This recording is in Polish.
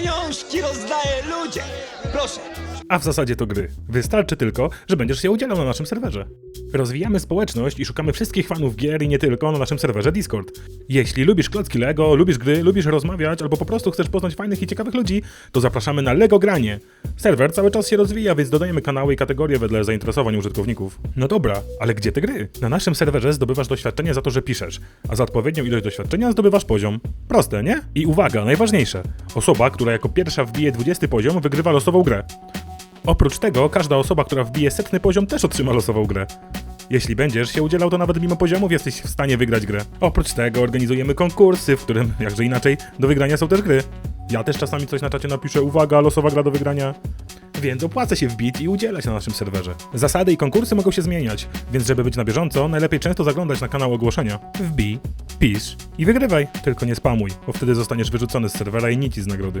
Señor. Proszę. A w zasadzie to gry. Wystarczy tylko, że będziesz się udzielał na naszym serwerze. Rozwijamy społeczność i szukamy wszystkich fanów gier i nie tylko na naszym serwerze Discord. Jeśli lubisz klocki Lego, lubisz gry, lubisz rozmawiać albo po prostu chcesz poznać fajnych i ciekawych ludzi, to zapraszamy na Lego Granie. Serwer cały czas się rozwija, więc dodajemy kanały i kategorie wedle zainteresowań użytkowników. No dobra, ale gdzie te gry? Na naszym serwerze zdobywasz doświadczenie za to, że piszesz, a za odpowiednią ilość doświadczenia zdobywasz poziom. Proste, nie? I uwaga, najważniejsze. Osoba, która jako pierwsza wbije 20 poziom, wygrywa losową grę. Oprócz tego, każda osoba, która wbije setny poziom, też otrzyma losową grę. Jeśli będziesz się udzielał, to nawet mimo poziomów jesteś w stanie wygrać grę. Oprócz tego organizujemy konkursy, w którym, jakże inaczej, do wygrania są też gry. Ja też czasami coś na czacie napiszę, uwaga, losowa gra do wygrania. Więc opłaca się wbić i udzielać na naszym serwerze. Zasady i konkursy mogą się zmieniać, więc żeby być na bieżąco, najlepiej często zaglądać na kanał ogłoszenia. Wbij, pisz i wygrywaj. Tylko nie spamuj, bo wtedy zostaniesz wyrzucony z serwera i nic z nagrody.